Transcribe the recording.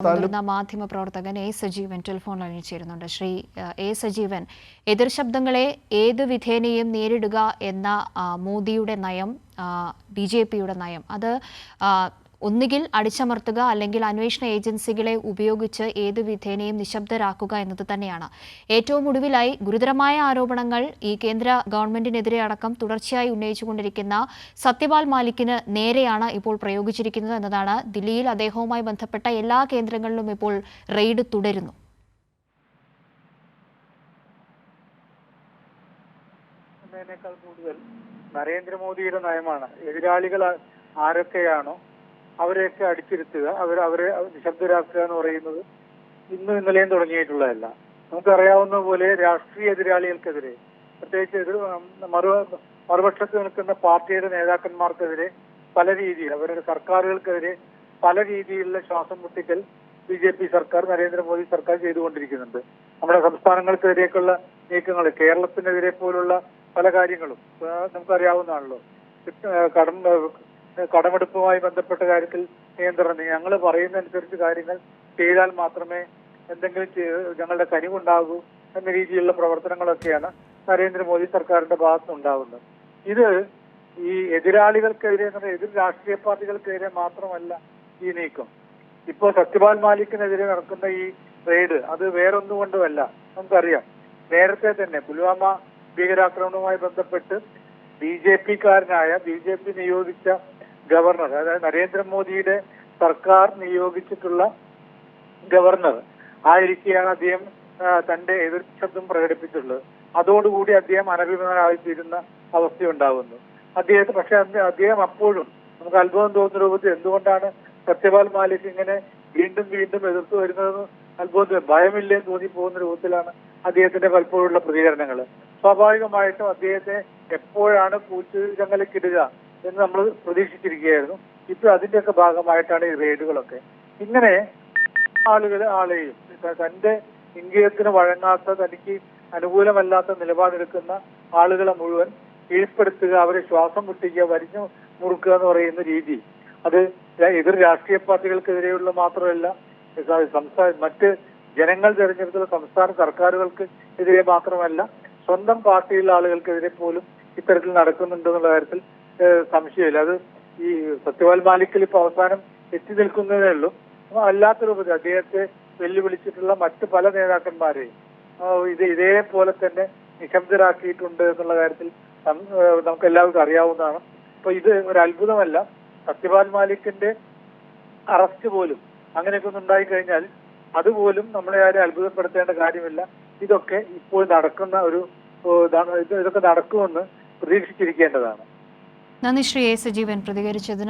മുതിർന്ന മാധ്യമ പ്രവർത്തകൻ എ സജീവൻ ടെലിഫോൺ ലൈനിൽ ചേരുന്നുണ്ട് ശ്രീ എ സജീവൻ എതിർ ശബ്ദങ്ങളെ ഏത് വിധേനയും നേരിടുക എന്ന മോദിയുടെ നയം ബി ജെ പിയുടെ നയം അത് ഒന്നുകിൽ അടിച്ചമർത്തുക അല്ലെങ്കിൽ അന്വേഷണ ഏജൻസികളെ ഉപയോഗിച്ച് ഏത് വിധേനയും നിശബ്ദരാക്കുക എന്നത് തന്നെയാണ്. ഏറ്റവും ഒടുവിലായി ഗുരുതരമായ ആരോപണങ്ങൾ ഈ കേന്ദ്ര ഗവൺമെന്റിനെതിരെ അടക്കം തുടർച്ചയായി ഉന്നയിച്ചുകൊണ്ടിരിക്കുന്ന സത്യപാൽ മാലിക്കിന് നേരെയാണ് ഇപ്പോൾ പ്രയോഗിച്ചിരിക്കുന്നത് എന്നതാണ്. ദില്ലിയിൽ അദ്ദേഹവുമായി ബന്ധപ്പെട്ട എല്ലാ കേന്ദ്രങ്ങളിലും ഇപ്പോൾ റെയ്ഡ് തുടരുന്നു. നരേന്ദ്രമോദിയുടെ നയമാണ്. എതിരാളികൾ ആരൊക്കെയാണോ അവരെയൊക്കെ അടിച്ചിരുത്തുക. അവർ അവരെ നിശബ്ദരാക്കുക എന്ന് പറയുന്നത് ഇന്നും ഇന്നലെയും തുടങ്ങിയിട്ടുള്ളതല്ല. നമുക്കറിയാവുന്ന പോലെ രാഷ്ട്രീയ എതിരാളികൾക്കെതിരെ പ്രത്യേകിച്ച് എതിർ മറു മറുപക്ഷത്ത് നിൽക്കുന്ന പാർട്ടിയുടെ നേതാക്കന്മാർക്കെതിരെ പല രീതിയിൽ അവരുടെ സർക്കാരുകൾക്കെതിരെ പല രീതിയിലുള്ള ശ്വാസം മുട്ടിക്കൽ ബി ജെ പി സർക്കാർ നരേന്ദ്രമോദി സർക്കാർ ചെയ്തുകൊണ്ടിരിക്കുന്നുണ്ട്. നമ്മുടെ സംസ്ഥാനങ്ങൾക്കെതിരേക്കുള്ള നീക്കങ്ങൾ കേരളത്തിനെതിരെ പോലുള്ള പല കാര്യങ്ങളും നമുക്കറിയാവുന്നതാണല്ലോ. കടം കടമെടുപ്പുമായി ബന്ധപ്പെട്ട കാര്യത്തിൽ നിയന്ത്രണം. ഞങ്ങൾ പറയുന്നതനുസരിച്ച് കാര്യങ്ങൾ ചെയ്താൽ മാത്രമേ എന്തെങ്കിലും ഞങ്ങളുടെ കനിവുണ്ടാകൂ എന്ന രീതിയിലുള്ള പ്രവർത്തനങ്ങളൊക്കെയാണ് നരേന്ദ്രമോദി സർക്കാരിന്റെ ഭാഗത്ത് ഉണ്ടാവുന്നത്. ഇത് ഈ എതിരാളികൾക്കെതിരെ എതിർ രാഷ്ട്രീയ പാർട്ടികൾക്കെതിരെ മാത്രമല്ല ഈ നീക്കം. ഇപ്പോ സത്യപാൽ മാലിക്കിനെതിരെ നടക്കുന്ന ഈ റെയ്ഡ് അത് വേറൊന്നും കൊണ്ടുമല്ല നമുക്കറിയാം. നേരത്തെ തന്നെ പുൽവാമ ഭീകരാക്രമണവുമായി ബന്ധപ്പെട്ട് ബി ജെ പിക്കാരനായ ബി ജെ പി നിയോഗിച്ച ഗവർണർ അതായത് നരേന്ദ്രമോദിയുടെ സർക്കാർ നിയോഗിച്ചിട്ടുള്ള ഗവർണർ ആയിരിക്കെയാണ് അദ്ദേഹം തന്റെ എതിർ ശബ്ദം പ്രകടിപ്പിച്ചിട്ടുള്ളത്. അതോടുകൂടി അദ്ദേഹം അനഭിമതനായിത്തീരുന്ന അവസ്ഥയുണ്ടാകുന്നു അദ്ദേഹത്തെ പക്ഷെ അദ്ദേഹം അപ്പോഴും നമുക്ക് അത്ഭുതം തോന്നുന്ന രൂപത്തിൽ എന്തുകൊണ്ടാണ് സത്യപാൽ മാലിക് ഇങ്ങനെ വീണ്ടും വീണ്ടും എതിർത്ത് വരുന്നതെന്ന് അത്ഭുതം ഭയമില്ലേ തോന്നി പോകുന്ന രൂപത്തിലാണ് അദ്ദേഹത്തിന്റെ പലപ്പോഴുള്ള പ്രതികരണങ്ങൾ. സ്വാഭാവികമായിട്ടും അദ്ദേഹത്തെ എപ്പോഴാണ് കൂച്ചുചങ്ങലക്കിടുക എന്ന് നമ്മൾ പ്രതീക്ഷിച്ചിരിക്കുകയായിരുന്നു. ഇപ്പൊ അതിന്റെയൊക്കെ ഭാഗമായിട്ടാണ് ഈ റെയ്ഡുകളൊക്കെ. ഇങ്ങനെ ആളുകൾ ആളെയും തന്റെ ഇംഗിതത്തിന് വഴങ്ങാത്ത തനിക്ക് അനുകൂലമല്ലാത്ത നിലപാടെടുക്കുന്ന ആളുകളെ മുഴുവൻ കീഴ്പ്പെടുത്തുക അവരെ ശ്വാസം മുട്ടിക്കുക വരിഞ്ഞു മുറുക്കുക എന്ന് പറയുന്ന രീതി. അത് എതിർ രാഷ്ട്രീയ പാർട്ടികൾക്കെതിരെയുള്ള മാത്രമല്ല സംസ്ഥാന മറ്റ് ജനങ്ങൾ തെരഞ്ഞെടുത്തുള്ള സംസ്ഥാന സർക്കാരുകൾക്ക് എതിരെ മാത്രമല്ല സ്വന്തം പാർട്ടിയിലുള്ള ആളുകൾക്കെതിരെ പോലും ഇത്തരത്തിൽ നടക്കുന്നുണ്ടെന്നുള്ള കാര്യത്തിൽ സംശയമില്ല. അത് ഈ സത്യപാൽ മാലിക്കിൽ ഇപ്പൊ അവസാനം എത്തി നിൽക്കുന്നതേ ഉള്ളൂ. അല്ലാത്ത രൂപത്തിൽ അദ്ദേഹത്തെ വെല്ലുവിളിച്ചിട്ടുള്ള മറ്റ് പല നേതാക്കന്മാരെയും ഇത് ഇതേപോലെ തന്നെ നിശബ്ദരാക്കിയിട്ടുണ്ട് എന്നുള്ള കാര്യത്തിൽ നമുക്ക് എല്ലാവർക്കും അറിയാവുന്നതാണ്. അപ്പൊ ഇത് ഒരു അത്ഭുതമല്ല. സത്യപാൽ മാലിക്കിന്റെ അറസ്റ്റ് പോലും അങ്ങനെയൊക്കെ ഒന്ന് ഉണ്ടായി കഴിഞ്ഞാൽ അതുപോലും നമ്മളെ ആരും അത്ഭുതപ്പെടുത്തേണ്ട കാര്യമില്ല. ഇതൊക്കെ ഇപ്പോൾ നടക്കുന്ന ഒരു ഇതൊക്കെ നടക്കുമെന്ന് പ്രതീക്ഷിച്ചിരിക്കേണ്ടതാണ്. നന്ദി ശ്രീ എ സജീവൻ പ്രതികരിച്ചതിന്